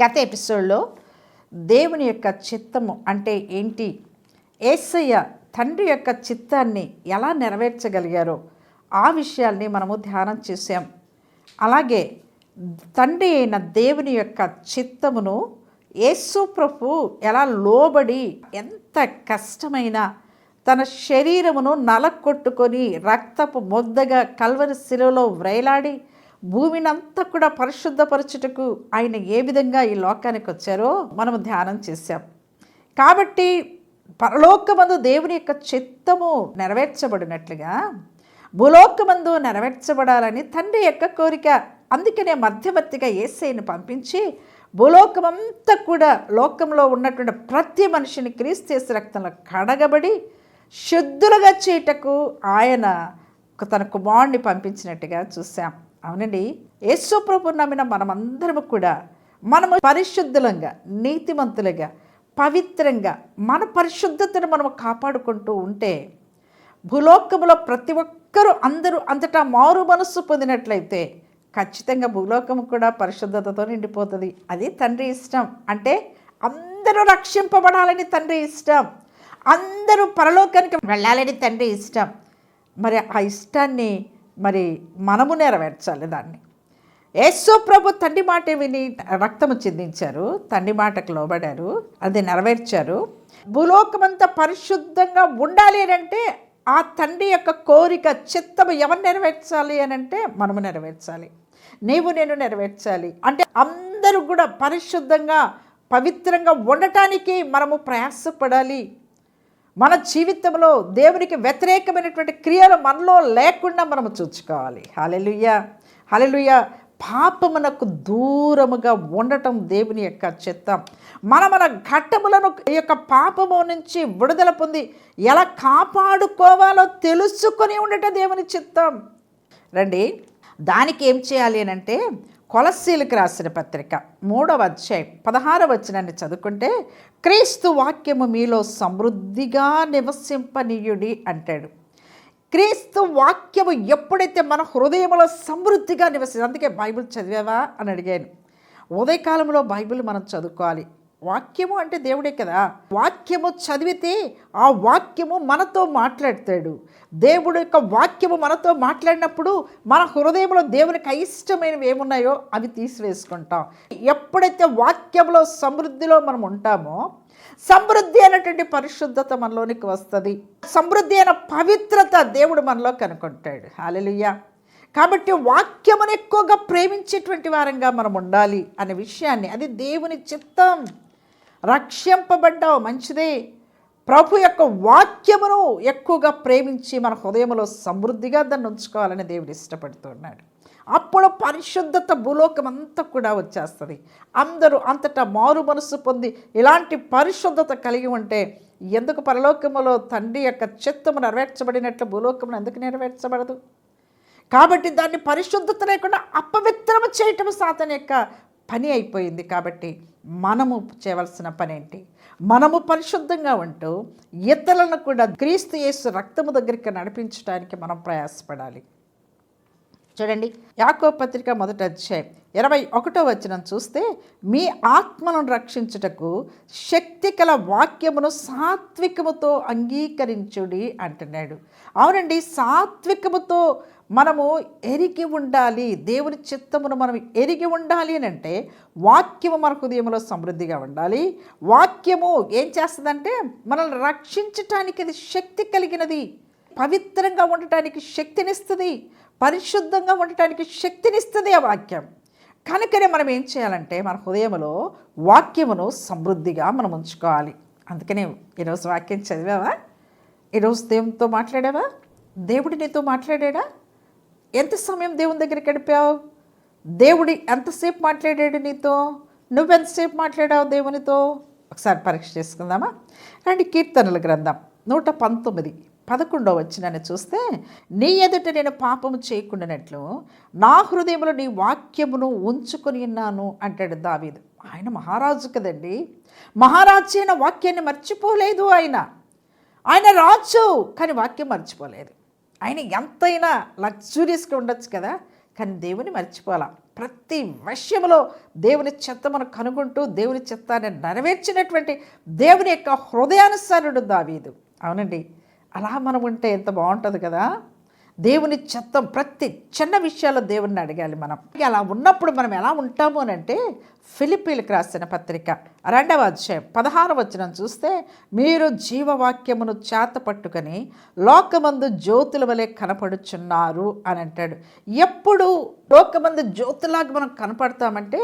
గత ఎపిసోడ్లో దేవుని యొక్క చిత్తము అంటే ఏంటి? ఏసయ్య తండ్రి యొక్క చిత్తాన్ని ఎలా నెరవేర్చగలిగారో ఆ విషయాల్ని మనము ధ్యానం చేసాం అలాగే తండ్రి అయిన దేవుని యొక్క చిత్తమును యేసు ప్రభు ఎలా లోబడి ఎంత కష్టమైన తన శరీరమును నలకొట్టుకొని రక్తపు మొద్దగా కల్వరి శిలువలో వ్రేలాడి భూమినంతా కూడా పరిశుద్ధపరచుటకు ఆయన ఏ విధంగా ఈ లోకానికి వచ్చారో మనము ధ్యానం చేశాం. కాబట్టి పరలోకమందు దేవుని యొక్క చిత్తము నెరవేర్చబడినట్లుగా భూలోకమందు నెరవేర్చబడాలని తండ్రి యొక్క కోరిక అందుకనే మధ్యవర్తిగా ఏసైని పంపించి భూలోకమంతా కూడా లోకంలో ఉన్నటువంటి ప్రతి మనిషిని క్రీస్తేసు రక్తంలో కడగబడి శుద్ధులుగా చేయటకు ఆయన తన కుమారుని పంపించినట్టుగా చూసాం అవునండి. యేసుప్రభు నమ్మిన మనమందరము కూడా మనము పరిశుద్ధులంగా నీతిమంతులుగా పవిత్రంగా మన పరిశుద్ధతను మనము కాపాడుకుంటూ ఉంటే భూలోకములో ప్రతి ఒక్కరూ అందరూ అంతటా మారు మనస్సు పొందినట్లయితే ఖచ్చితంగా భూలోకము కూడా పరిశుద్ధతతో నిండిపోతుంది. అది తండ్రి ఇష్టం. అంటే అందరూ రక్షింపబడాలని తండ్రి ఇష్టం. అందరూ పరలోకానికి వెళ్ళాలని తండ్రి ఇష్టం. మరి ఆ ఇష్టాన్ని మరి మనము నెరవేర్చాలి దాన్ని. యేసు ప్రభు తండ్రి మాట విని రక్తము చిందించారు తండ్రి మాటకు లోబడారు అది నెరవేర్చారు. భూలోకమంతా పరిశుద్ధంగా ఉండాలి అని అంటే ఆ తండ్రి యొక్క కోరిక చిత్తము ఎవరు నెరవేర్చాలి అని అంటే మనము నెరవేర్చాలి. నీవు నేను నెరవేర్చాలి. అంటే అందరూ కూడా పరిశుద్ధంగా పవిత్రంగా ఉండటానికి మనము ప్రయాసపడాలి. మన జీవితంలో దేవునికి వ్యతిరేకమైనటువంటి క్రియలు మనలో లేకుండా మనము చూసుకోవాలి. హలెలుయ్య హలెలుయ్య పాపమునకు దూరముగా ఉండటం దేవుని యొక్క చిత్తం. మన మన ఘట్టములను ఈ యొక్క పాపము నుంచి విడుదల పొంది ఎలా కాపాడుకోవాలో తెలుసుకొని ఉండటం దేవుని చిత్తం. రండి. దానికి ఏం చేయాలి అని అంటే కొలసీలకు రాసిన పత్రిక మూడవ అధ్యాయం పదహారవ వచనాన్ని చదువుకుంటే క్రీస్తు వాక్యము మీలో సమృద్ధిగా నివసింపనీయుడి అంటాడు. క్రీస్తు వాక్యము ఎప్పుడైతే మన హృదయంలో సమృద్ధిగా నివసి అందుకే బైబిల్ చదివావా అని అడిగాను. ఉదయకాలంలో బైబిల్ మనం చదువుకోవాలి. వాక్యము అంటే దేవుడే కదా. వాక్యము చదివితే ఆ వాక్యము మనతో మాట్లాడతాడు. దేవుడు యొక్క వాక్యము మనతో మాట్లాడినప్పుడు మన హృదయంలో దేవునికి అయిష్టమైనవి ఏమున్నాయో అవి తీసివేసుకుంటాం. ఎప్పుడైతే వాక్యంలో సమృద్ధిలో మనం ఉంటామో సమృద్ధి అయినటువంటి పరిశుద్ధత మనలోనికి వస్తుంది. సమృద్ధి అయిన పవిత్రత దేవుడు మనలో కనుక్కుంటాడు. హాలెలుయ్య కాబట్టి వాక్యమును ఎక్కువగా ప్రేమించేటువంటి వారంగా మనం ఉండాలి అనే విషయాన్ని అది దేవుని చిత్తం. రక్షింపబడ్డావు మంచిదే. ప్రభు యొక్క వాక్యమును ఎక్కువగా ప్రేమించి మన హృదయంలో సమృద్ధిగా దాన్ని ఉంచుకోవాలని దేవుడు ఇష్టపడుతున్నాడు. అప్పుడు పరిశుద్ధత భూలోకం అంతా కూడా వచ్చేస్తుంది. అందరూ అంతటా మారు మనసు పొంది ఇలాంటి పరిశుద్ధత కలిగి ఉంటే ఎందుకు పరలోకములో తండ్రి యొక్క చిత్తము నెరవేర్చబడినట్లు భూలోకమును ఎందుకు నెరవేర్చబడదు? కాబట్టి దాన్ని పరిశుద్ధత లేకుండా అపవిత్రము చేయటం సాతన యొక్క పని అయిపోయింది కాబట్టి మనము చేయవలసిన పని ఏంటి మనము పరిశుద్ధంగా ఉంటూ ఇతరులను కూడా క్రీస్తు యేసు రక్తము దగ్గరికి నడిపించడానికి మనం ప్రయాసపడాలి. చూడండి యాకో పత్రిక మొదటి అధ్యాయం ఇరవై ఒకటో వచనం చూస్తే మీ ఆత్మను రక్షించుటకు శక్తి కల వాక్యమును సాత్వికముతో అంగీకరించుడి అంటున్నాడు. అవునండి సాత్వికముతో మనము ఎరిగి ఉండాలి. దేవుని చిత్తమును మనం ఎరిగి ఉండాలి అని అంటే వాక్యము మన హృదయంలో సమృద్ధిగా ఉండాలి. వాక్యము ఏం చేస్తుందంటే మనల్ని రక్షించటానికి అది శక్తి కలిగినది. పవిత్రంగా ఉండటానికి శక్తినిస్తుంది. పరిశుద్ధంగా ఉండటానికి శక్తినిస్తుంది ఆ వాక్యం. కనుకనే మనం ఏం చేయాలంటే మన హృదయంలో వాక్యమును సమృద్ధిగా మనం ఉంచుకోవాలి. అందుకనే ఈరోజు వాక్యం చదివావా? ఈరోజు దేవునితో మాట్లాడావా? దేవుడు నీతో మాట్లాడాడా? ఎంత సమయం దేవుని దగ్గర గడిపావు? దేవుడి ఎంతసేపు మాట్లాడాడు నీతో? నువ్వెంతసేపు మాట్లాడావు దేవునితో? ఒకసారి పరీక్ష చేసుకుందామా? రండి కీర్తనల గ్రంథం నూట పంతొమ్మిది పదకొండో వచ్చినని చూస్తే నీ ఎదుట నేను పాపము చేయకుండానట్లు నా హృదయంలో నీ వాక్యమును ఉంచుకొని ఉన్నాను అంటాడు దావీదు. ఆయన మహారాజు కదండి. మహారాజు అయిన వాక్యాన్ని మర్చిపోలేదు ఆయన. ఆయన రాజు కానీ వాక్యం మర్చిపోలేదు. ఆయన ఎంతైనా లగ్జూరియస్గా ఉండొచ్చు కదా? కానీ దేవుని మర్చిపోవాలా. ప్రతి విషయంలో దేవుని చెత్త మనం కనుగొంటూ దేవుని చెత్తాన్ని నెరవేర్చినటువంటి దేవుని యొక్క హృదయానుసారుడు దావీదు. అవునండి. అలా మనం ఉంటే ఎంత బాగుంటుంది కదా? దేవుని చిత్తం ప్రతి చిన్న విషయాల్లో దేవుణ్ణి అడగాలి మనం. అలా ఉన్నప్పుడు మనం ఎలా ఉంటాము అని అంటే ఫిలిపీలకు రాసిన పత్రిక రెండవ అధ్యాయం పదహారు వచనం చూస్తే మీరు జీవవాక్యమును చేత పట్టుకొని లోకమందు జ్యోతుల వలె కనపడుచున్నారు అని అంటాడు. ఎప్పుడు లోకమందు జ్యోతులాగా మనం కనపడతామంటే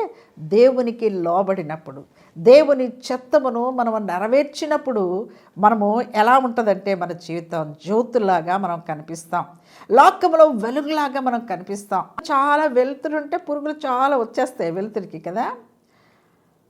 దేవునికి లోబడినప్పుడు. దేవుని చెత్తమును మనం నెరవేర్చినప్పుడు మనము ఎలా ఉంటుందంటే మన జీవితం జ్యోతులాగా మనం కనిపిస్తాం. లోకంలో వెలుగులాగా మనం కనిపిస్తాం. చాలా వెలుతురుంటే పురుగులు చాలా వచ్చేస్తాయి వెలుతురికి కదా?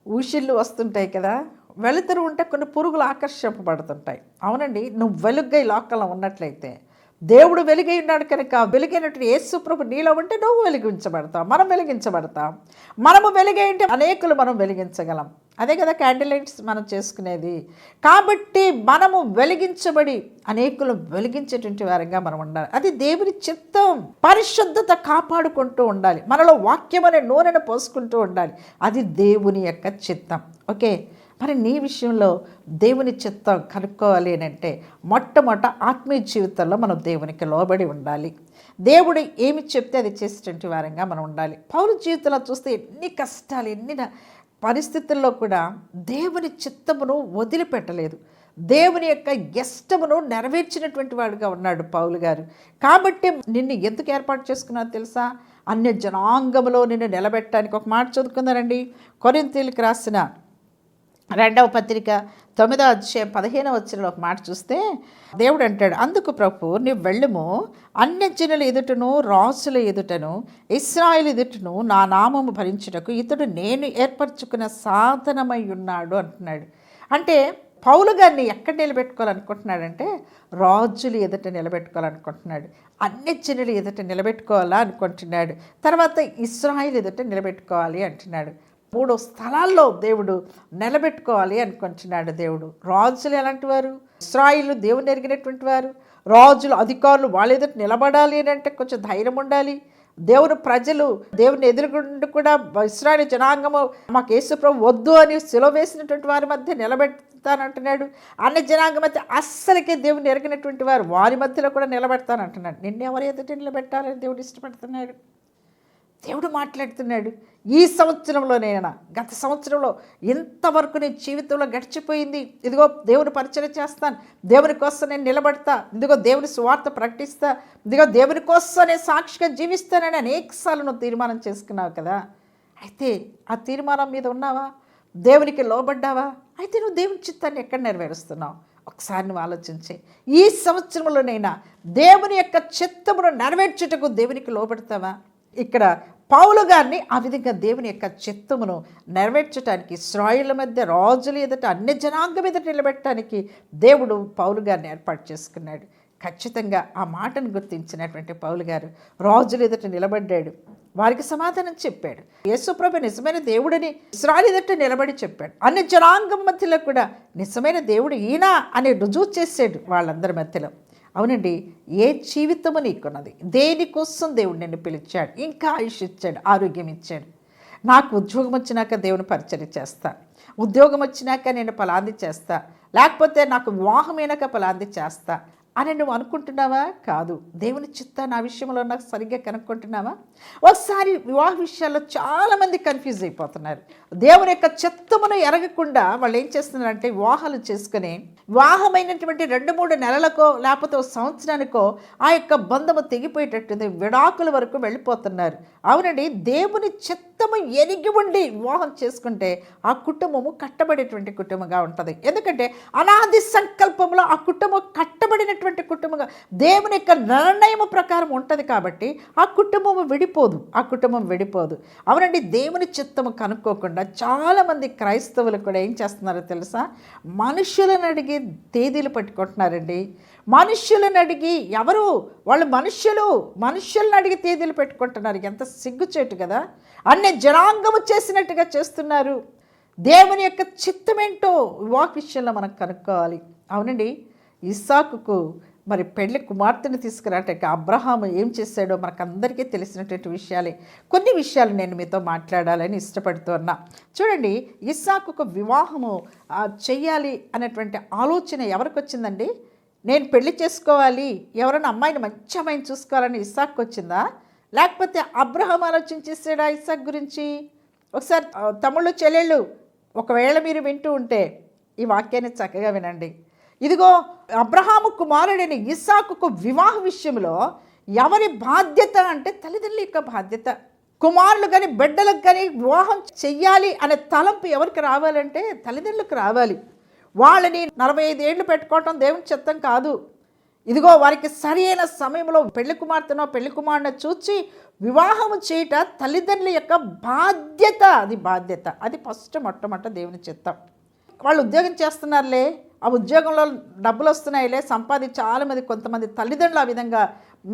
ఊషిళ్ళు వస్తుంటాయి కదా? వెలుతురు ఉంటే కొన్ని పురుగులు ఆకర్షింపబడుతుంటాయి. అవునండి నువ్వు వెలుగై లోకంలో ఉన్నట్లయితే దేవుడు వెలుగై ఉన్నాడు కనుక వెలుగైనటువంటి యేసు ప్రభు నీలో ఉంటే నువ్వు వెలిగించబడతావు. మనం వెలిగించబడతాం. మనము వెలుగై ఉంటే అనేకులు మనం వెలిగించగలం. అదే కదా క్యాండిల్ లైట్స్ మనం చేసుకునేది. కాబట్టి మనము వెలిగించబడి అనేకులు వెలిగించేటువంటి వారంగా మనం ఉండాలి. అది దేవుని చిత్తం. పరిశుద్ధత కాపాడుకుంటూ ఉండాలి. మనలో వాక్యం అనే నూనెను పోసుకుంటూ ఉండాలి. అది దేవుని యొక్క చిత్తం. ఓకే? మరి నీ విషయంలో దేవుని చిత్తం కనుక్కోవాలి అని అంటే మొట్టమొదట ఆత్మీయ జీవితంలో మనం దేవునికి లోబడి ఉండాలి. దేవుడు ఏమి చెప్తే అది చేసేటువంటి వారంగా మనం ఉండాలి. పౌరు జీవితంలో చూస్తే ఎన్ని కష్టాలు ఎన్ని న- పరిస్థితుల్లో కూడా దేవుని చిత్తమును వదిలిపెట్టలేదు. దేవుని యొక్క ఇష్టమును నెరవేర్చినటువంటి వాడుగా ఉన్నాడు పౌలు గారు. కాబట్టి నిన్ను ఎందుకు ఏర్పాటు చేసుకున్నారో తెలుసా? అన్య జనాంగములో నిన్ను నిలబెట్టడానికి ఒక మాట చదువుకుందానండి కొరింతీలకు రాసిన రెండవ పత్రిక తొమ్మిదో అధ్యాయం పదిహేనవ వచ్చిన ఒక మాట చూస్తే దేవుడు అంటాడు అందుకు ప్రభు నీవు వెళ్ళుము అన్యజనుల ఎదుటను రాసుల ఎదుటను ఇస్రాయిల్ ఎదుటను నా నామము భరించుటకు ఇతడు నేను ఏర్పరచుకున్న సాధనమై ఉన్నాడు అంటున్నాడు. అంటే పౌలు గారిని ఎక్కడ నిలబెట్టుకోవాలనుకుంటున్నాడంటే రాజులు ఎదుట నిలబెట్టుకోవాలనుకుంటున్నాడు. అన్యజనులు ఎదుట నిలబెట్టుకోవాలా అనుకుంటున్నాడు. తర్వాత ఇస్రాయిల్ ఎదుట నిలబెట్టుకోవాలి అంటున్నాడు. మూడు స్థలాల్లో దేవుడు నిలబెట్టుకోవాలి అనుకుంటున్నాడు దేవుడు. రాజులు ఎలాంటి వారు? ఇస్రాయిల్ దేవుని ఎరిగినటువంటి వారు? రాజులు అధికారులు వాళ్ళ ఎదుట నిలబడాలి అని అంటే కొంచెం ధైర్యం ఉండాలి. దేవుని ప్రజలు దేవుని ఎదురుగుండి కూడా ఇస్రాయల్ జనాంగము మాకు యేసుప్రభు వద్దు అని సెలవు వేసినటువంటి వారి మధ్య నిలబెడతానంటున్నాడు. అన్న జనాంగం మధ్య అస్సలకే దేవుని ఎరిగినటువంటి వారు వారి మధ్యలో కూడా నిలబెడతానంటున్నాడు. నిన్ను ఎవరు ఎదుటి నిలబెట్టాలని దేవుడు ఇష్టపడుతున్నాడు? దేవుడు మాట్లాడుతున్నాడు ఈ సంవత్సరంలోనైనా గత సంవత్సరంలో ఇంతవరకు నీ జీవితంలో గడిచిపోయింది. ఇదిగో దేవుని పరిచయం చేస్తాను. దేవుని కోసం నేను నిలబడతా. ఇదిగో దేవుని సువార్త ప్రకటిస్తా. ఇదిగో దేవుని కోసం నేను సాక్షిగా జీవిస్తానని అనేకసార్లు నువ్వు తీర్మానం చేసుకున్నావు కదా. అయితే ఆ తీర్మానం మీద ఉన్నావా? దేవునికి లోబడ్డావా? అయితే నువ్వు దేవుని చిత్తాన్ని ఎక్కడ నెరవేరుస్తున్నావు? ఒకసారి నువ్వు ఆలోచించే. ఈ సంవత్సరంలోనైనా దేవుని యొక్క చిత్తమును నెరవేర్చుటకు దేవునికి లోబడతావా? ఇక్కడ పౌలు గారిని ఆ విధంగా దేవుని యొక్క చిత్తమును నెరవేర్చడానికి ఇస్రాయిల మధ్య రాజుల ఎదుట అన్ని జనాంగం ఎదుట నిలబెట్టడానికి దేవుడు పౌలు గారిని ఏర్పాటు చేసుకున్నాడు. ఖచ్చితంగా ఆ మాటను గుర్తించినటువంటి పౌలు గారు రాజుల ఎదుట నిలబడ్డాడు. వారికి సమాధానం చెప్పాడు. యేసుప్రభు నిజమైన దేవుడని ఇస్రాయల్ ఎదుట నిలబడి చెప్పాడు. అన్ని జనాంగం మధ్యలో కూడా నిజమైన దేవుడు ఈయన అని రుజువు చేసాడు వాళ్ళందరి మధ్యలో. అవునండి ఏ జీవితము నీకున్నది? దేనికోసం దేవుడు నిన్ను పిలిచాడు? ఇంకా ఆయుష్ ఇచ్చాడు ఆరోగ్యం ఇచ్చాడు. నాకు ఉద్యోగం వచ్చినాక దేవుని పరిచయం చేస్తా. ఉద్యోగం వచ్చినాక నేను పలాంది చేస్తా. లేకపోతే నాకు వివాహమైనాక పలాంది చేస్తా. అని నువ్వు అనుకుంటున్నావా? కాదు. దేవుని చిత్త నా విషయంలో నాకు సరిగ్గా కనుక్కుంటున్నావా? ఒకసారి వివాహ విషయాల్లో చాలామంది కన్ఫ్యూజ్ అయిపోతున్నారు. దేవుని యొక్క చిత్తమును ఎరగకుండా వాళ్ళు ఏం చేస్తున్నారంటే వివాహాలు చేసుకుని వివాహమైనటువంటి రెండు మూడు నెలలకో లేకపోతే సంవత్సరానికో ఆ యొక్క బంధము తెగిపోయేటట్టుంది విడాకుల వరకు వెళ్ళిపోతున్నారు. అవునండి దేవుని చిత్తము ఎరిగి ఉండి వివాహం చేసుకుంటే ఆ కుటుంబము కట్టబడేటువంటి కుటుంబంగా ఉంటుంది. ఎందుకంటే అనాది సంకల్పంలో ఆ కుటుంబం కట్టబడినటువంటి కుటుంబంగా దేవుని యొక్క నిర్ణయం ప్రకారం ఉంటుంది కాబట్టి ఆ కుటుంబం విడిపోదు ఆ కుటుంబం విడిపోదు. అవునండి దేవుని చిత్తము కనుక్కోకుండా చాలామంది క్రైస్తవులు కూడా ఏం చేస్తున్నారో తెలుసా? మనుషులను అడిగి తేదీలు పట్టుకుంటున్నారండి. మనుష్యులను అడిగి ఎవరు? వాళ్ళు మనుష్యులు. మనుష్యులను అడిగి తేదీలు పెట్టుకుంటున్నారు. ఎంత సిగ్గుచేటు కదా? అన్ని జనాంగము చేసినట్టుగా చేస్తున్నారు. దేవుని యొక్క చిత్తమేంటో వాక్ విషయంలో మనం కనుక్కోవాలి. అవునండి ఇసాకుకు మరి పెళ్ళి కుమార్తెను తీసుకురాటకి అబ్రహాము ఏం చేశాడో మనకందరికీ తెలిసినటువంటి విషయాలే. కొన్ని విషయాలు నేను మీతో మాట్లాడాలని ఇష్టపడుతున్నా. చూడండి ఇస్సాకు వివాహము చేయాలి అనేటువంటి ఆలోచన ఎవరికి వచ్చిందండి? నేను పెళ్ళి చేసుకోవాలి ఎవరైనా అమ్మాయిని మంచి అమ్మాయిని చూసుకోవాలని ఇసాక్ వచ్చిందా లేకపోతే అబ్రహం ఆలోచించేసాడా ఇసాక్ గురించి? ఒకసారి తమ్ముళ్ళు చెల్లెళ్ళు ఒకవేళ మీరు వింటూ ఉంటే ఈ వాక్యాన్ని చక్కగా వినండి. ఇదిగో అబ్రహాము కుమారుడైన ఇసాకుకు వివాహ విషయంలో ఎవరి బాధ్యత అంటే తల్లిదండ్రుల యొక్క బాధ్యత. కుమారులు కానీ బిడ్డలకు కానీ వివాహం చెయ్యాలి అనే తలంపు ఎవరికి రావాలంటే తల్లిదండ్రులకు రావాలి. వాళ్ళని నలభై ఐదేళ్ళు పెట్టుకోవటం దేవుని చిత్తం కాదు. ఇదిగో వారికి సరైన సమయంలో పెళ్ళి కుమార్తెనో పెళ్ళి కుమారుని చూచి వివాహము చేయట తల్లిదండ్రుల యొక్క బాధ్యత. అది బాధ్యత. అది ఫస్ట్ మొట్టమొదట దేవుని చిత్తం. వాళ్ళు ఉద్యోగం చేస్తున్నారులే. ఆ ఉద్యోగంలో డబ్బులు వస్తున్నాయిలే. సంపాది చాలామంది కొంతమంది తల్లిదండ్రులు ఆ విధంగా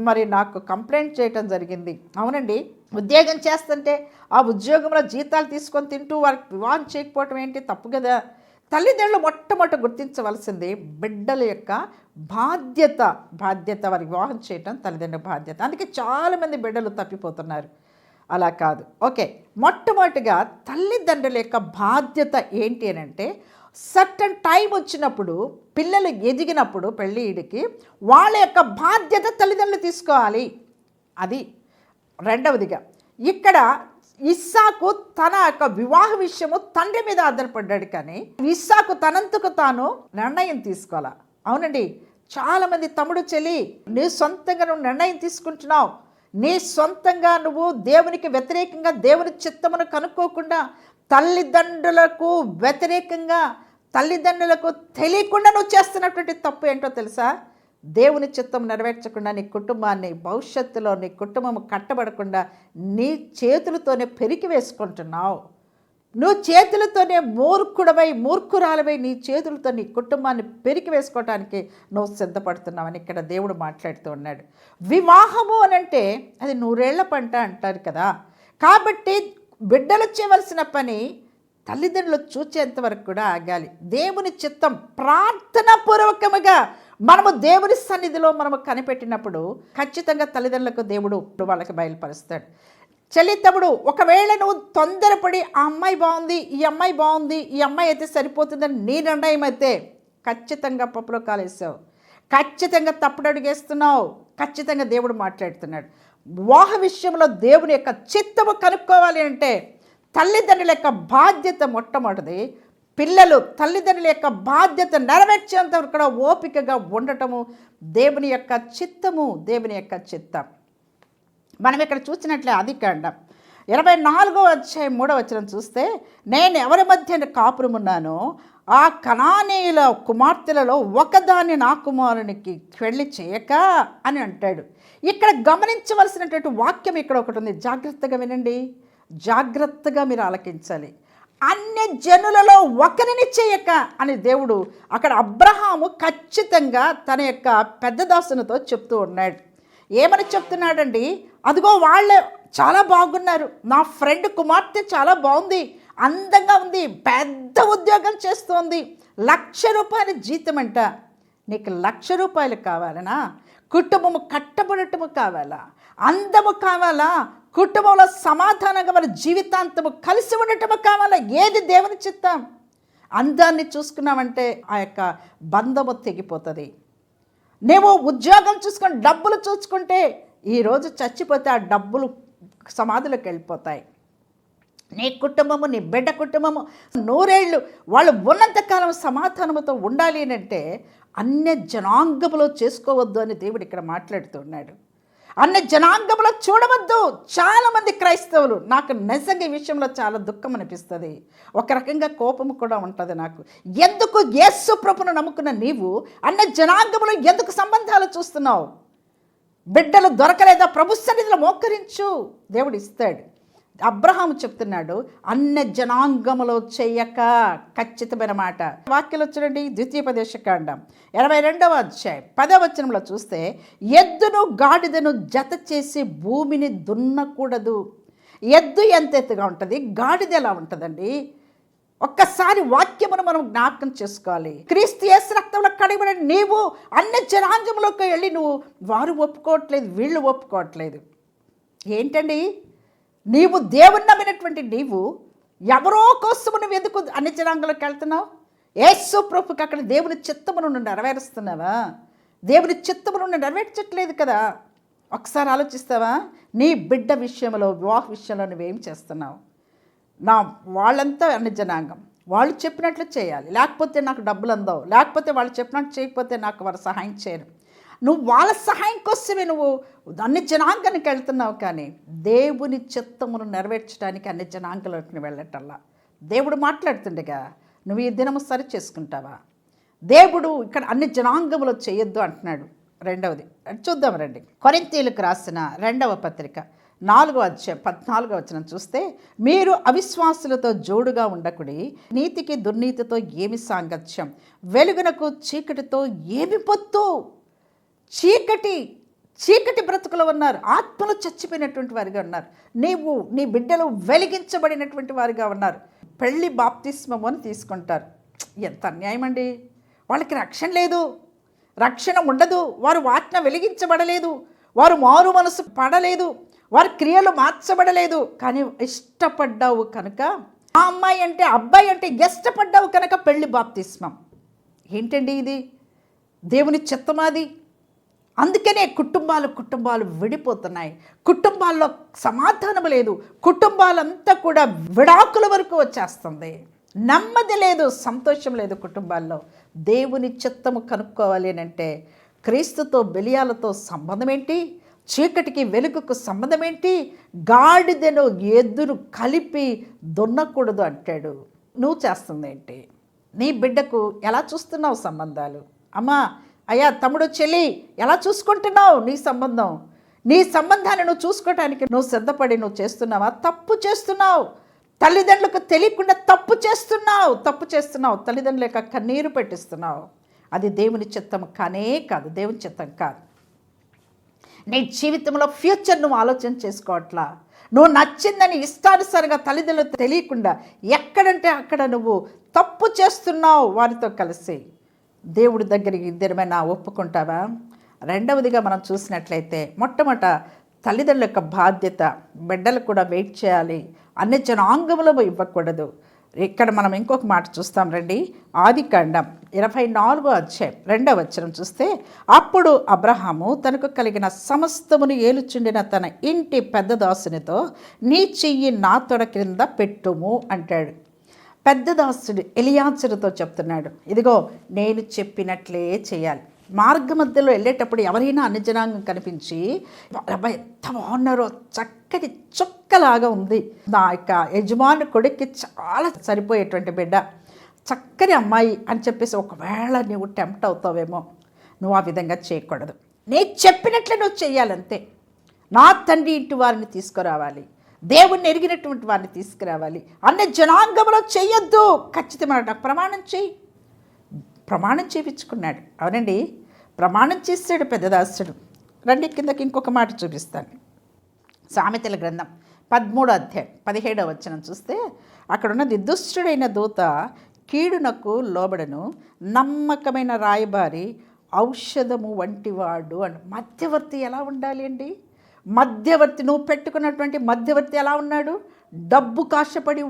మరి నాకు కంప్లైంట్ చేయటం జరిగింది. అవునండి. ఉద్యోగం చేస్తుంటే ఆ ఉద్యోగంలో జీతాలు తీసుకొని తింటూ వారికి వివాహం చేయకపోవటం ఏంటి? తప్పు కదా. తల్లిదండ్రులు మొట్టమొదట గుర్తించవలసింది బిడ్డల యొక్క బాధ్యత బాధ్యత వారికి వివాహం చేయటం తల్లిదండ్రుల బాధ్యత. అందుకే చాలామంది బిడ్డలు తప్పిపోతున్నారు. అలా కాదు. ఓకే. మొట్టమొదటిగా తల్లిదండ్రుల యొక్క బాధ్యత ఏంటి అని అంటే సర్టన్ టైం వచ్చినప్పుడు పిల్లలు ఎదిగినప్పుడు పెళ్ళిడికి వాళ్ళ యొక్క బాధ్యత తల్లిదండ్రులు తీసుకోవాలి. అది రెండవదిగా. ఇక్కడ ఇస్సాకు తన యొక్క వివాహ విషయము తండ్రి మీద ఆధారపడ్డాడు కానీ ఇస్సాకు తనంతకు తాను నిర్ణయం తీసుకోవాలా? అవునండి. చాలామంది తమ్ముడు చెల్లి నీ సొంతంగా నువ్వు నిర్ణయం తీసుకుంటున్నావు. నీ సొంతంగా నువ్వు దేవునికి వ్యతిరేకంగా దేవుని చిత్తమును కనుక్కోకుండా తల్లిదండ్రులకు వ్యతిరేకంగా తల్లిదండ్రులకు తెలియకుండా నువ్వు చేస్తున్నటువంటి తప్పు ఏంటో తెలుసా? దేవుని చిత్తం నెరవేర్చకుండా నీ కుటుంబాన్ని భవిష్యత్తులో నీ కుటుంబం కట్టబడకుండా నీ చేతులతోనే పెరికి వేసుకుంటున్నావు. నువ్వు చేతులతోనే మూర్ఖుడవై మూర్ఖురాలవై నీ చేతులతో నీ కుటుంబాన్ని పెరికి వేసుకోవటానికి నువ్వు సిద్ధపడుతున్నావని ఇక్కడ దేవుడు మాట్లాడుతూ ఉన్నాడు. వివాహము అని అంటే అది నూరేళ్ళ పంట అంటారు కదా. కాబట్టి బిడ్డలు చేయవలసిన పని తల్లిదండ్రులు చూచేంత వరకు కూడా ఆగాలి. దేవుని చిత్తం ప్రార్థనాపూర్వకముగా మనము దేవుని సన్నిధిలో మనము కనిపెట్టినప్పుడు ఖచ్చితంగా తల్లిదండ్రులకు దేవుడు వాళ్ళకి బయలుపరుస్తాడు. చెల్లితమ్ముడు ఒకవేళ నువ్వు తొందరపడి ఆ అమ్మాయి బాగుంది ఈ అమ్మాయి బాగుంది ఈ అమ్మాయి అయితే సరిపోతుందని నీ నిర్ణయం అయితే ఖచ్చితంగా పప్పులో కాలేసావు. ఖచ్చితంగా తప్పుడు అడిగేస్తున్నావు. ఖచ్చితంగా దేవుడు మాట్లాడుతున్నాడు. వివాహ విషయంలో దేవుని యొక్క చిత్తము కనుక్కోవాలి అంటే తల్లిదండ్రుల యొక్క బాధ్యత మొట్టమొదటిది పిల్లలు తల్లిదండ్రుల యొక్క బాధ్యత నెరవేర్చేంత కూడా ఓపికగా ఉండటము దేవుని యొక్క చిత్తము దేవుని యొక్క చిత్తం. మనం ఇక్కడ చూసినట్లే అది కాండం. ఇరవై నాలుగో అధ్యాయం మూడో వచ్చిన చూస్తే నేను ఎవరి మధ్య కాపురమున్నానో ఆ కణానీయుల కుమార్తెలలో ఒకదాన్ని నా కుమారునికి పెళ్ళి చేయక అని అంటాడు. ఇక్కడ గమనించవలసినటువంటి వాక్యం ఇక్కడ ఒకటి ఉంది. జాగ్రత్తగా వినండి. జాగ్రత్తగా మీరు ఆలకించాలి. అన్య జనులలో ఒకరిని చేయక అని దేవుడు అక్కడ అబ్రహాము ఖచ్చితంగా తన యొక్క పెద్ద దాసునితో చెప్తూ ఉన్నాడు. ఏమని చెప్తున్నాడండి? అదిగో వాళ్ళే చాలా బాగున్నారు. నా ఫ్రెండ్ కుమార్తె చాలా బాగుంది. అందంగా ఉంది. పెద్ద ఉద్యోగం చేస్తోంది. లక్ష రూపాయల జీతం అంట. నీకు లక్ష రూపాయలు కావాలనా? కుటుంబము కట్టబడటము కావాలా? అందము కావాలా? కుటుంబంలో సమాధానంగా మన జీవితాంతము కలిసి ఉండటము కావాలా? ఏది దేవుని చిత్తం? అందాన్ని చూసుకున్నామంటే ఆ యొక్క బంధము తెగిపోతుంది. నువ్వు ఉద్యోగం చూసుకొని డబ్బులు చూసుకుంటే ఈరోజు చచ్చిపోతే ఆ డబ్బులు సమాధులకు వెళ్ళిపోతాయి. నీ కుటుంబము నీ బిడ్డ కుటుంబము నూరేళ్ళు వాళ్ళు ఉన్నంతకాలం సమాధానముతో ఉండాలి అని అంటే అన్య జనాంగములో చేసుకోవద్దు అని దేవుడు ఇక్కడ మాట్లాడుతున్నాడు అన్ని జనాంగంలో చూడవద్దు. చాలామంది క్రైస్తవులు. నాకు నిజంగా ఈ విషయంలో చాలా దుఃఖం అనిపిస్తుంది. ఒక రకంగా కోపం కూడా ఉంటుంది నాకు. ఎందుకు యేసు ప్రభును నమ్ముకున్న నీవు? అన్న జనాంగంలో ఎందుకు సంబంధాలు చూస్తున్నావు? బిడ్డలు దొరకలేదా? ప్రభు సన్నిధిలో మోకరించు. దేవుడు ఇస్తాడు. అబ్రహాము చెప్తున్నాడు అన్య జనాంగములో చెయ్యక ఖచ్చితమైన మాట. వాక్యలో చూడండి ద్వితీయోపదేశ కాండం ఇరవై రెండవ అధ్యాయం. పదవచనంలో చూస్తే ఎద్దును గాడిదను జత చేసి భూమిని దున్నకూడదు. ఎద్దు ఎంత ఎత్తుగా ఉంటుంది? గాడిద ఎలా ఉంటుందండి? ఒక్కసారి వాక్యమును మనం జ్ఞాపకం చేసుకోవాలి. క్రీస్తు యేసు రక్తంలో కడిగిన నీవు అన్ని జనాంగంలోకి వెళ్ళి నువ్వు వారు ఒప్పుకోవట్లేదు వీళ్ళు ఒప్పుకోవట్లేదు. ఏంటండి? నీవు దేవుని నమ్మినటువంటి నీవు ఎవరో కోసము నువ్వు ఎందుకు అన్ని జనాంగంలోకి వెళ్తున్నావు? యేసు ప్రభుకి అక్కడ దేవుని చిత్తమును నువ్వు నెరవేరుస్తున్నావా? దేవుని చిత్తమును నువ్వు నెరవేర్చట్లేదు కదా? ఒకసారి ఆలోచిస్తావా? నీ బిడ్డ విషయంలో వివాహ విషయంలో నువ్వేం చేస్తున్నావు? నా వాళ్ళంతా అన్ని జనాంగం. వాళ్ళు చెప్పినట్లు చేయాలి. లేకపోతే నాకు డబ్బులు అందవు. లేకపోతే వాళ్ళు చెప్పినట్టు చేయకపోతే నాకు వారు సహాయం చేయరు. నువ్వు వాళ్ళ సహాయం కోసమే నువ్వు అన్ని జనాంగానికి వెళ్తున్నావు కానీ దేవుని చిత్తమును నెరవేర్చడానికి అన్ని జనాంగంలోకి వెళ్ళటల్లా. దేవుడు మాట్లాడుతుండగా నువ్వు ఈ దినము సరి చేసుకుంటావా? దేవుడు ఇక్కడ అన్ని జనాంగములు చేయొద్దు అంటున్నాడు. రెండవది చూద్దాం రండి. కొరింతీలకు రాసిన రెండవ పత్రిక నాలుగో అధ్యాయం పద్నాలుగో వచ్చిన చూస్తే మీరు అవిశ్వాసులతో జోడుగా ఉండకుడి నీతికి దుర్నీతితో ఏమి సాంగత్యం? వెలుగునకు చీకటితో ఏమి పొత్తు? చీకటి చీకటి బ్రతుకులో ఉన్నారు. ఆత్మలు చచ్చిపోయినటువంటి వారిగా ఉన్నారు. నీవు నీ బిడ్డలు వెలిగించబడినటువంటి వారిగా ఉన్నారు. పెళ్ళి బాప్తిస్మము అని తీసుకుంటారు. ఎంత అన్యాయం అండి. వాళ్ళకి రక్షణ లేదు. రక్షణ ఉండదు. వారు వాటిన వెలిగించబడలేదు. వారు మారు మనసు పడలేదు. వారి క్రియలు మార్చబడలేదు. కానీ ఇష్టపడ్డావు కనుక ఆ అమ్మాయి అంటే అబ్బాయి అంటే ఇష్టపడ్డావు కనుక పెళ్ళి బాప్తిస్మం. ఏంటండి ఇది? దేవుని చిత్తమాది అందుకనే కుటుంబాలు కుటుంబాలు విడిపోతున్నాయి. కుటుంబాల్లో సమాధానం లేదు. కుటుంబాలంతా కూడా విడాకుల వరకు వచ్చేస్తుంది. నెమ్మది లేదు సంతోషం లేదు కుటుంబాల్లో. దేవుని చిత్తము కనుక్కోవాలి అని అంటే క్రీస్తుతో బెలియాలతో సంబంధం ఏంటి? చీకటికి వెలుగుకు సంబంధం ఏంటి? గాడిదను ఎద్దును కలిపి దున్నకూడదు అంటాడు. నువ్వు చేస్తుంది ఏంటి? నీ బిడ్డకు ఎలా చూస్తున్నావు సంబంధాలు? అమ్మా అయ్యా తమ్ముడు చెల్లి ఎలా చూసుకుంటున్నావు నీ సంబంధం? నీ సంబంధాన్ని నువ్వు చూసుకోవటానికి నువ్వు సిద్ధపడి నువ్వు చేస్తున్నావా? తప్పు చేస్తున్నావు. తల్లిదండ్రులకు తెలియకుండా తప్పు చేస్తున్నావు. తప్పు చేస్తున్నావు. తల్లిదండ్రుల యొక్క కన్నీరు పెట్టిస్తున్నావు. అది దేవుని చిత్తం కానే కాదు. దేవుని చిత్తం కాదు. నీ జీవితంలో ఫ్యూచర్ నువ్వు ఆలోచన చేసుకోవట్లా? నువ్వు నచ్చిందని ఇష్టానుసారంగా తల్లిదండ్రులు తెలియకుండా ఎక్కడంటే అక్కడ నువ్వు తప్పు చేస్తున్నావు వారితో కలిసి. దేవుడి దగ్గరికి ఇద్దరమైనా ఒప్పుకుంటావా? రెండవదిగా మనం చూసినట్లయితే మొట్టమొదట తల్లిదండ్రుల యొక్క బాధ్యత బిడ్డలు కూడా వెయిట్ చేయాలి. అన్ని జనాంగములు ఇవ్వకూడదు. ఇక్కడ మనం ఇంకొక మాట చూస్తాం రండి. ఆది కాండం ఇరవై నాలుగో అధ్యాయం రెండవ వచ్చరం చూస్తే అప్పుడు అబ్రహాము తనకు కలిగిన సమస్తమును ఏలుచుండిన తన ఇంటి పెద్ద దాసునితో నీ చెయ్యి నా తొడ క్రింద పెట్టుము అంటాడు. పెద్ద దాసుడు ఎలియాచరుతో చెప్తున్నాడు ఇదిగో నేను చెప్పినట్లే చేయాలి. మార్గ మధ్యలో వెళ్ళేటప్పుడు ఎవరైనా అన్యజనాంగం కనిపించి అబ్బాయి ఎంత బాగున్నారో చక్కటి చుక్కలాగా ఉంది. నా యొక్క యజమాని కొడుక్కి చాలా సరిపోయేటువంటి బిడ్డ. చక్కని అమ్మాయి అని చెప్పేసి ఒకవేళ నువ్వు టెంప్ట్ అవుతావేమో నువ్వు ఆ విధంగా చేయకూడదు. నేను చెప్పినట్లే నువ్వు చేయాలంతే. నా తండ్రి ఇంటి వారిని తీసుకురావాలి. దేవుణ్ణి ఎరిగినటువంటి వారిని తీసుకురావాలి. అన్న జనాంగంలో చేయొద్దు. ఖచ్చితమైన ప్రమాణం చేయి. ప్రమాణం చేయించుకున్నాడు. అవునండి? ప్రమాణం చేశాడు పెద్దదాసుడు రండి కిందకి ఇంకొక మాట చూపిస్తాను. సామెతల గ్రంథం పదమూడో అధ్యాయం పదిహేడవ వచనం చూస్తే అక్కడ ఉన్నది దుష్టుడైన దూత కీడునకు లోబడను నమ్మకమైన రాయబారి ఔషధము వంటివాడు అని మధ్యవర్తి ఎలా ఉండాలి అండి? మధ్యవర్తి నువ్వు పెట్టుకున్నటువంటి మధ్యవర్తి ఎలా ఉన్నాడు? డబ్బు ఆశపడి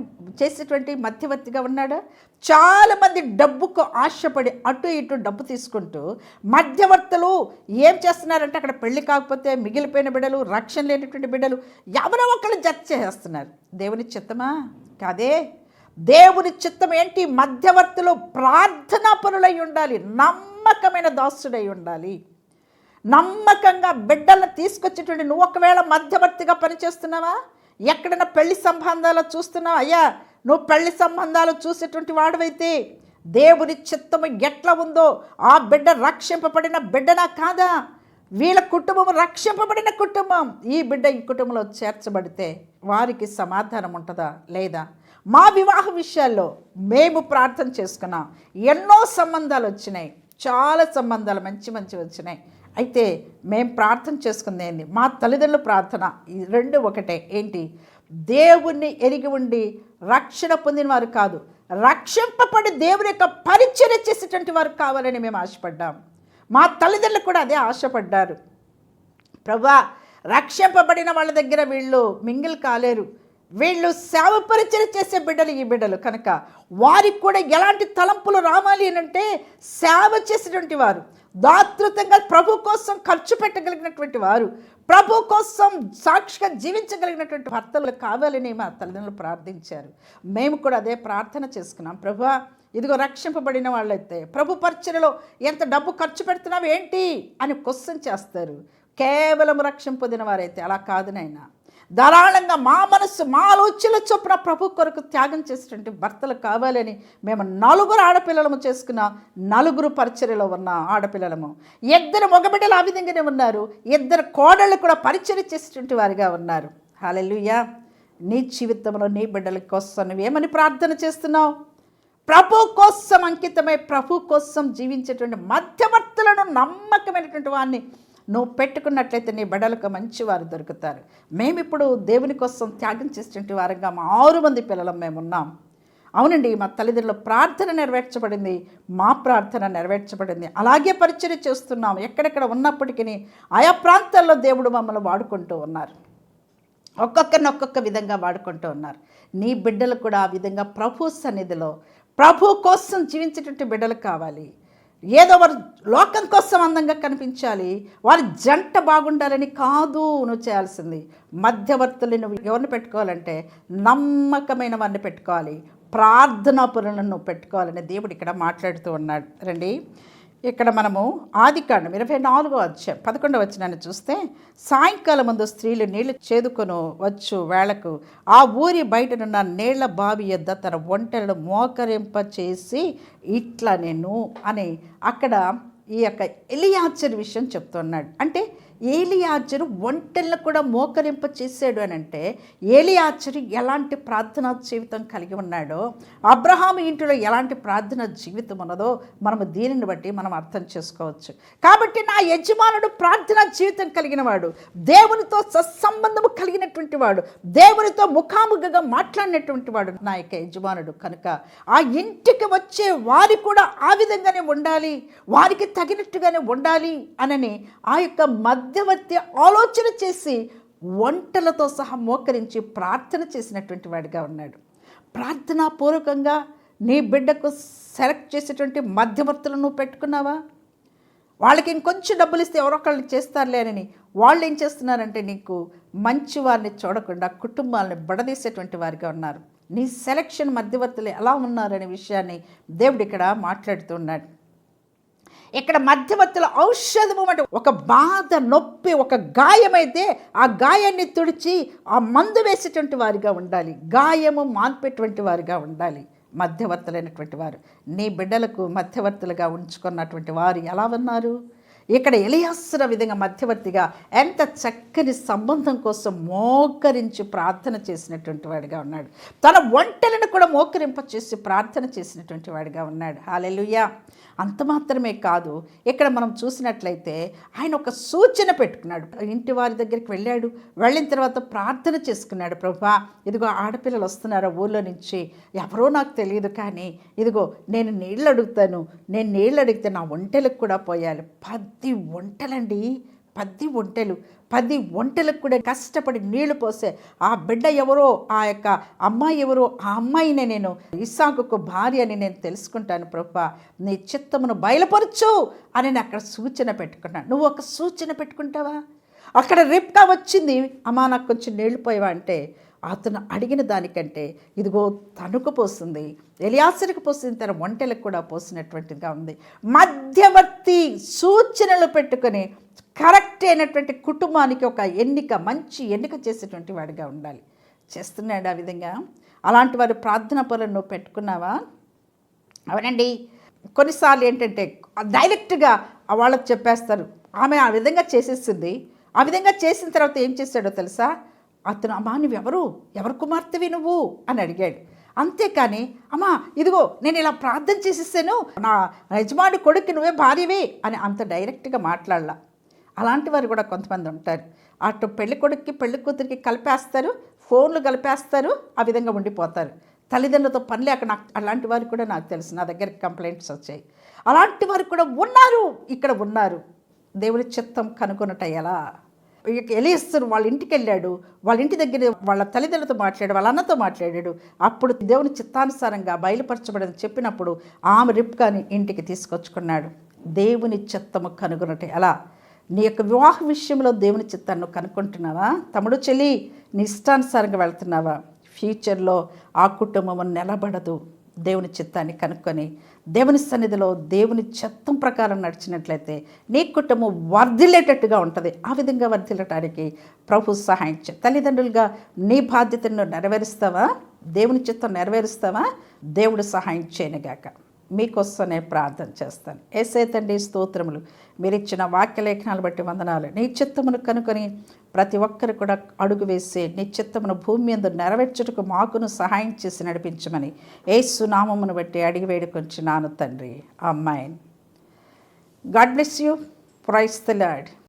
చేసేటువంటి మధ్యవర్తిగా ఉన్నాడు. చాలామంది డబ్బుకు ఆశపడి అటు ఇటు డబ్బు తీసుకుంటూ మధ్యవర్తులు ఏం చేస్తున్నారంటే అక్కడ పెళ్ళి కాకపోతే మిగిలిపోయిన బిడ్డలు రక్షణ లేనటువంటి బిడ్డలు ఎవరో ఒకళ్ళు జత చేస్తున్నారు దేవుని చిత్తమా? కాదే. దేవుని చిత్తం ఏంటి? మధ్యవర్తులు ప్రార్థనా పనులై ఉండాలి నమ్మకమైన దాసుడై ఉండాలి. నమ్మకంగా బిడ్డలను తీసుకొచ్చేటువంటి నువ్వు ఒకవేళ మధ్యవర్తిగా పనిచేస్తున్నావా? ఎక్కడైనా పెళ్ళి సంబంధాలు చూస్తున్నావా? అయ్యా నువ్వు పెళ్ళి సంబంధాలు చూసేటువంటి వాడివైతే దేవుని చిత్తము ఎట్లా ఉందో ఆ బిడ్డ రక్షింపబడిన బిడ్డనా కాదా? వీళ్ళ కుటుంబం రక్షింపబడిన కుటుంబం. ఈ బిడ్డ ఈ కుటుంబంలో చేర్చబడితే వారికి సమాధానం ఉంటుందా లేదా? మా వివాహ విషయాల్లో మేము ప్రార్థన చేసుకున్నాం. ఎన్నో సంబంధాలు వచ్చినాయి. చాలా సంబంధాలు మంచి మంచి వచ్చినాయి. అయితే మేము ప్రార్థన చేసుకుంది మా తల్లిదండ్రుల ప్రార్థన ఈ రెండు ఒకటే. ఏంటి? దేవుణ్ణి ఎరిగి ఉండి రక్షణ పొందిన వారు కాదు రక్షింపబడి దేవుని యొక్క పరిచర్య చేసేటువంటి వారు కావాలని మేము ఆశపడ్డాం. మా తల్లిదండ్రులు కూడా అదే ఆశపడ్డారు. ప్రభా రక్షింపబడిన వాళ్ళ దగ్గర వీళ్ళు మింగిల్ కాలేరు. వీళ్ళు సేవ పరిచయం చేసే బిడ్డలు ఈ బిడ్డలు. కనుక వారికి కూడా ఎలాంటి తలంపులు రావాలి అని అంటే సేవ చేసేటువంటి వారు. దాతృతంగా ప్రభు కోసం ఖర్చు పెట్టగలిగినటువంటి వారు ప్రభు కోసం సాక్షిగా జీవించగలిగినటువంటి భర్తలు కావాలని మా తల్లిదండ్రులు ప్రార్థించారు. మేము కూడా అదే ప్రార్థన చేసుకున్నాం. ప్రభు ఇదిగో రక్షింపబడిన వాళ్ళైతే ప్రభు పరిచయలో ఎంత డబ్బు ఖర్చు పెడుతున్నావు ఏంటి అని క్వశ్చన్ చేస్తారు. కేవలం రక్షింపొందిన వారైతే అలా కాదు నాయనా. ధారాళంగా మా మనస్సు మా ఆలోచనల చొప్పున ప్రభు కొరకు త్యాగం చేసినటువంటి భర్తలు కావాలని మేము నలుగురు ఆడపిల్లలము చేసుకున్న నలుగురు పరిచర్యలో ఉన్న ఆడపిల్లలము. ఇద్దరు మగబిడ్డలు ఆ విధంగానే ఉన్నారు. ఇద్దరు కోడళ్ళు కూడా పరిచర్య చేసేటువంటి వారిగా ఉన్నారు. హాలెలుయ్యా నీ జీవితంలో నీ బిడ్డల కోసం నువ్వేమని ప్రార్థన చేస్తున్నావు? ప్రభు కోసం అంకితమై ప్రభు కోసం జీవించేటువంటి మధ్యవర్తులను నమ్మకమైనటువంటి వారిని నువ్వు పెట్టుకున్నట్లయితే నీ బిడ్డలకు మంచి వారు దొరుకుతారు. మేమిప్పుడు దేవుని కోసం త్యాగం చేసేటువంటి వారంగా మా ఆరు మంది పిల్లలం మేము ఉన్నాం అవునండి మా తల్లిదండ్రుల ప్రార్థన నెరవేర్చబడింది మా ప్రార్థన నెరవేర్చబడింది. అలాగే పరిచయం చేస్తున్నాం. ఎక్కడెక్కడ ఉన్నప్పటికీ ఆయా ప్రాంతాల్లో దేవుడు మమ్మల్ని వాడుకుంటూ ఉన్నారు. ఒక్కొక్కరిని ఒక్కొక్క విధంగా వాడుకుంటూ ఉన్నారు. నీ బిడ్డలు కూడా ఆ విధంగా ప్రభు సన్నిధిలో ప్రభు కోసం జీవించేటువంటి బిడ్డలు కావాలి. ఏదో వారు లోకం కోసం అందంగా కనిపించాలి వారి జంట బాగుండాలని కాదు నువ్వు చేయాల్సింది మధ్యవర్తులు నువ్వు ఎవరిని పెట్టుకోవాలంటే నమ్మకమైన వారిని పెట్టుకోవాలి. ప్రార్థనా పనులను నువ్వు పెట్టుకోవాలని దేవుడు ఇక్కడ మాట్లాడుతూ ఉన్నాడు. రండి. ఇక్కడ మనము ఆదికాండం ఇరవై నాలుగో అధ్యాయం పదకొండవ వచ్చినాన్ని చూస్తే సాయంకాలం ముందు స్త్రీలు నీళ్ళు చేదుకొని వచ్చు వేళకు ఆ ఊరి బయటనున్న నీళ్ళ బావి యొద్ద తన ఒంటెలను మోకరింప చేసి ఇట్లా నేను అని అక్కడ ఈ యొక్క ఎలియాచర్ విషయం చెప్తున్నాడు. అంటే ఏలియాచరు ఒంటెలను కూడా మోకరింప చేశాడు అని అంటే ఏలియాచరు ఎలాంటి ప్రార్థనా జీవితం కలిగి ఉన్నాడో అబ్రహాం ఇంటిలో ఎలాంటి ప్రార్థన జీవితం ఉన్నదో మనము దీనిని బట్టి మనం అర్థం చేసుకోవచ్చు. కాబట్టి నా యజమానుడు ప్రార్థనా జీవితం కలిగిన వాడు దేవునితో సత్సంబంధము కలిగినటువంటి వాడు దేవునితో ముఖాముఖిగా మాట్లాడినటువంటి వాడు నా యొక్క యజమానుడు. కనుక ఆ ఇంటికి వచ్చే వారి కూడా ఆ విధంగానే ఉండాలి వారికి తగినట్టుగానే ఉండాలి అనని ఆ యొక్క మధ్యవర్తి ఆలోచన చేసి వంటలతో సహా మోకరించి ప్రార్థన చేసినటువంటి వాడిగా ఉన్నాడు. ప్రార్థనాపూర్వకంగా నీ బిడ్డకు సెలెక్ట్ చేసేటువంటి మధ్యవర్తులను నువ్వు పెట్టుకున్నావా? వాళ్ళకి ఇంకొంచెం డబ్బులు ఇస్తే ఎవరొకళ్ళు చేస్తారులేనని వాళ్ళు ఏం చేస్తున్నారంటే నీకు మంచి వారిని చూడకుండా కుటుంబాలను బడదీసేటువంటి వారిగా ఉన్నారు. నీ సెలక్షన్ మధ్యవర్తులు ఎలా ఉన్నారనే విషయాన్ని దేవుడు ఇక్కడ మాట్లాడుతున్నాడు ఇక్కడ మధ్యవర్తుల ఔషధము అంటే ఒక బాధ నొప్పి ఒక గాయమైతే ఆ గాయాన్ని తుడిచి ఆ మందు వేసేటువంటి వారిగా ఉండాలి. గాయము మాన్పేటువంటి వారిగా ఉండాలి. మధ్యవర్తులైనటువంటి వారు. నీ బిడ్డలకు మధ్యవర్తులుగా ఉంచుకున్నటువంటి వారు ఎలా ఉన్నారు? ఇక్కడ ఎలియాసుల విధంగా మధ్యవర్తిగా ఎంత చక్కని సంబంధం కోసం మోకరించి ప్రార్థన చేసినటువంటి వాడిగా ఉన్నాడు. తన ఒంటెలను కూడా మోకరింప చేసి ప్రార్థన చేసినటువంటి వాడిగా ఉన్నాడు. హాలెలుయా అంత మాత్రమే కాదు ఇక్కడ మనం చూసినట్లయితే ఆయన ఒక సూచన పెట్టుకున్నాడు. ఇంటి వారి దగ్గరికి వెళ్ళాడు. వెళ్ళిన తర్వాత ప్రార్థన చేసుకున్నాడు. ప్రభా ఇదిగో ఆడపిల్లలు వస్తున్నారు ఊళ్ళో నుంచి? ఎవరో నాకు తెలియదు కానీ ఇదిగో నేను నీళ్ళు అడుగుతాను. నేను నీళ్ళు అడిగితే నా ఒంటెలకు కూడా పోయాలి. పద్ ఒంటెలండి. పది ఒంటెలు. పది ఒంటెలకు కూడా కష్టపడి నీళ్ళు పోసే ఆ బిడ్డ ఎవరో ఆ యొక్క అమ్మాయి ఎవరో ఆ అమ్మాయినే నేను. ఇస్సాకుకు భార్య అని నేను తెలుసుకుంటాను ప్రభా. నీ చిత్తమును బయలుపరచు అని నేను అక్కడ సూచన పెట్టుకున్నాను నువ్వు ఒక సూచన పెట్టుకుంటావా? అక్కడ రిప్కా వచ్చింది. అమ్మా నాకు కొంచెం నీళ్ళు పోయావా అంటే అతను అడిగిన దానికంటే ఇదిగో తణుకు పోస్తుంది ఎలియాసరికి పోసిన తన ఒంటెలకు కూడా పోసినటువంటిదిగా ఉంది. మధ్యవర్తి సూచనలు పెట్టుకొని కరెక్ట్ అయినటువంటి కుటుంబానికి ఒక ఎన్నిక మంచి ఎన్నిక చేసేటువంటి వాడిగా ఉండాలి. చేస్తున్నాడు ఆ విధంగా. అలాంటి వారు ప్రార్థన పనులను నువ్వు పెట్టుకున్నావా? అవునండి. కొన్నిసార్లు ఏంటంటే డైరెక్ట్గా వాళ్ళకి చెప్పేస్తారు ఆమె ఆ విధంగా చేసేస్తుంది. ఆ విధంగా చేసిన తర్వాత ఏం చేశాడో తెలుసా? అతను అమ్మా నువ్వెవరు? ఎవరు కుమార్తెవి నువ్వు? అని అడిగాడు. అంతేకాని అమ్మా ఇదిగో నేను ఇలా ప్రార్థన చేసేసాను. నా యజమాని కొడుక్కి నువ్వే భార్యవే అని అంత డైరెక్ట్గా మాట్లాడలా. అలాంటి వారు కూడా కొంతమంది ఉంటారు. అటు పెళ్ళి కొడుక్కి పెళ్ళి కూతురికి కలిపేస్తారు ఫోన్లు కలిపేస్తారు ఆ విధంగా ఉండిపోతారు. తల్లిదండ్రులతో పని లేక నాకు అలాంటి వారు కూడా నాకు తెలుసు. నా దగ్గర కంప్లైంట్స్ వచ్చాయి. అలాంటి వారు కూడా ఉన్నారు ఇక్కడ ఉన్నారు. దేవుని చిత్తం కనుగొనట ఎలా? ఇక వాళ్ళ ఇంటికి వెళ్ళాడు. వాళ్ళ ఇంటి దగ్గర వాళ్ళ తల్లిదండ్రులతో మాట్లాడాడు వాళ్ళ అన్నతో మాట్లాడాడు. అప్పుడు దేవుని చిత్తానుసారంగా బయలుపరచబడని చెప్పినప్పుడు ఆమె రిప్కాని ఇంటికి తీసుకొచ్చుకున్నాడు. దేవుని చిత్తము కనుగొనట. ఎలా నీ యొక్క వివాహ విషయంలో దేవుని చిత్తాన్ని కనుక్కుంటున్నావా? తమ్ముడు చెల్లి నీ ఇష్టానుసారంగా వెళ్తున్నావా? ఫ్యూచర్లో ఆ కుటుంబం నిలబడదు. దేవుని చిత్తాన్ని కనుక్కొని దేవుని సన్నిధిలో దేవుని చెత్తం ప్రకారం నడిచినట్లయితే నీ కుటుంబం వర్ధిల్లేటట్టుగా ఉంటుంది. ఆ విధంగా వర్ధిల్లటానికి ప్రభు సహాయం చే తల్లిదండ్రులుగా నీ బాధ్యతను నెరవేరుస్తావా? దేవుని చిత్తం నెరవేరుస్తావా? దేవుడు సహాయం చేయనుగాక మీకోసమే ప్రార్థన చేస్తాను. ఏసే తండ్రి స్తోత్రములు. మీరు ఇచ్చిన వాక్యలేఖనాలు బట్టి వందనాలు. నీ చిత్తమును కనుకొని ప్రతి ఒక్కరు కూడా అడుగు వేసి నీ చిత్తమును భూమి మీద నెరవేర్చుటకు మాకును సహాయం చేసి నడిపించమని ఏసు నామమును బట్టి అడిగి నాన్న తండ్రి. అమ్మాయిన్ God bless you. Praise the Lord